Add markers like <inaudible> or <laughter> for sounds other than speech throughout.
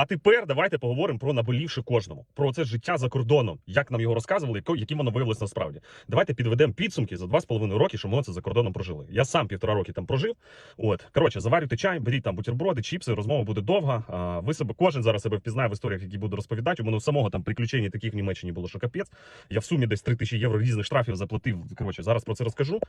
А тепер давайте поговоримо про наболівши кожному, про це життя за кордоном, як нам його розказували, яким воно виявилось насправді. Давайте підведемо підсумки за два з половиною роки, що ми це за кордоном прожили. Я сам півтора роки там прожив. От коротше, заварюйте чай, беріть там бутерброди, чіпси, розмова буде довга. А, ви себе кожен зараз себе впізнає в історіях, які буду розповідати. У мене самого там приключень таких в Німеччині було, що капець. Я в сумі десь 3 тисячі євро різних штрафів заплатив. Коротше, зараз про це розкажу.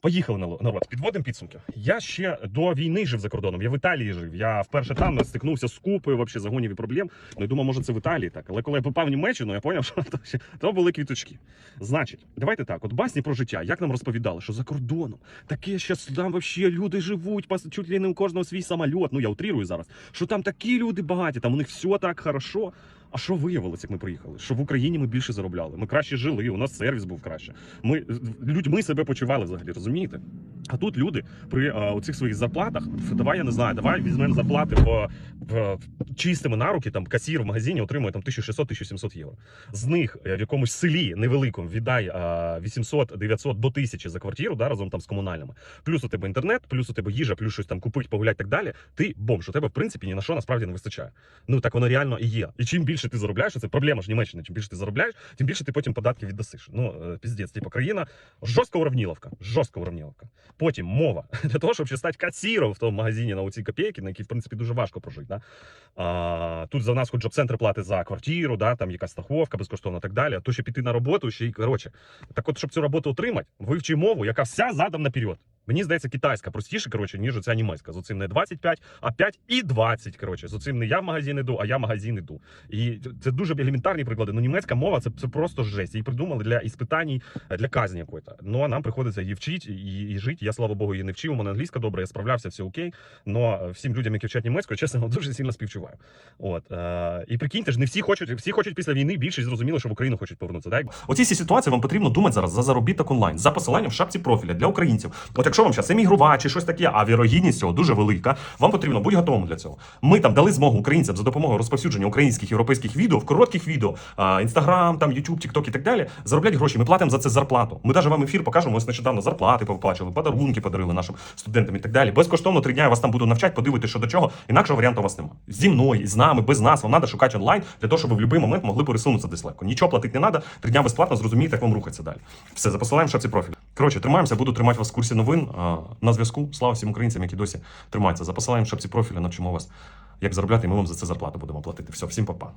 Поїхали на народ. Підводимо підсумки. Я ще до війни жив за кордоном. Я в Італії жив. Я вперше там стикнувся з купою вообще загонів і проблем. Ну я думав, може це в Італії так. Але коли я попав в Німеччину, я зрозумів, <laughs> що то, то були квіточки. Значить, давайте так. От басні про життя. Як нам розповідали, що за кордоном таке ще там вообще люди живуть, чуть ли не у кожного свій самоліт. Ну я утрірую зараз. Що там такі люди багаті, там у них все так хорошо. А що виявилося, як ми приїхали? Що в Україні ми більше заробляли, ми краще жили, у нас сервіс був краще. Ми людьми себе почували взагалі, розумієте? А тут люди при а, оцих своїх зарплатах, давай я не знаю, давай візьмемо зарплати в, в чистими на руки, там касір в магазині отримує там 1600-1700 євро. З них е, в якомусь селі невеликому віддай а, 800-900 до 1000 за квартиру, да, разом там з комунальними. Плюс у тебе інтернет, плюс у тебе їжа, плюс щось там купить, погулять так далі. Ти бомж, у тебе в принципі ні на що насправді не вистачає. Ну так воно реально і є. І чим більше ти заробляєш, це проблема ж Німеччини. Чим більше ти заробляєш, тим більше ти потім податки віддасиш. Ну е, піздець, типу країна жорстка уравніловка. Жорстка уравніловка. Потім мова <laughs> для того, щоб стати касіром в тому магазині на оці копійки, на які в принципі дуже важко прожити. Да? А, тут за нас хоч джоб-центр платить за квартиру, да, там якась страховка безкоштовна так далі. А то ще піти на роботу, ще й коротше. Так от, щоб цю роботу отримати, вивчи мову, яка вся задом наперед. Мені здається, китайська простіше, коротше, ніж оця німецька. З оцим не 25, а 5 і 20. Коротше, з оцим не я в магазин іду, а я в магазин іду. І це дуже елементарні приклади. Ну, німецька мова це, це просто жесть. Її придумали для іспитань, для казні якоїсь. Ну а нам приходиться її вчити і, і жити. Я слава Богу, її не вчив. У мене англійська добре, я справлявся, все окей. Но всім людям, які вчать німецьку, чесно, дуже сильно співчуваю. От е, і прикиньте ж, не всі хочуть, всі хочуть після війни більшість зрозуміло, що в Україну хочуть повернутися. Так? У цій всій ситуації вам потрібно думати зараз за заробіток онлайн за посиланням в шапці профіля для українців. От якщо вам зараз емігрувати чи щось таке, а вірогідність цього дуже велика, вам потрібно бути готовим для цього. Ми там дали змогу українцям за допомогою розповсюдження українських європейських відео в коротких відео, інстаграм, там Ютуб, Тікток і так далі. Заробляти гроші. Ми платимо за це зарплату. Ми навіть вам ефір покажемо. Ось нещодавно зарплати повиплачували, подарунки подарили нашим студентам і так далі. Безкоштовно три дня я вас там буду навчати, подивитися, що до чого. Інакшого варіанту у вас немає. Зі мною, з нами, без нас. Вам треба шукати онлайн для того, щоб в будь-який момент могли пересунутися десь легко. Нічого платити не треба. Три дня безплатно зрозумієте, як вам рухатися далі. Все, за посиланням в шапці профіль. Коротше, тримаємося, буду тримати вас в курсі новин. На зв'язку. Слава всім українцям, які досі тримаються. За посиланням шапці профіля навчимо вас, як заробляти, і ми вам за це зарплату будемо платити. Все, всім па-па.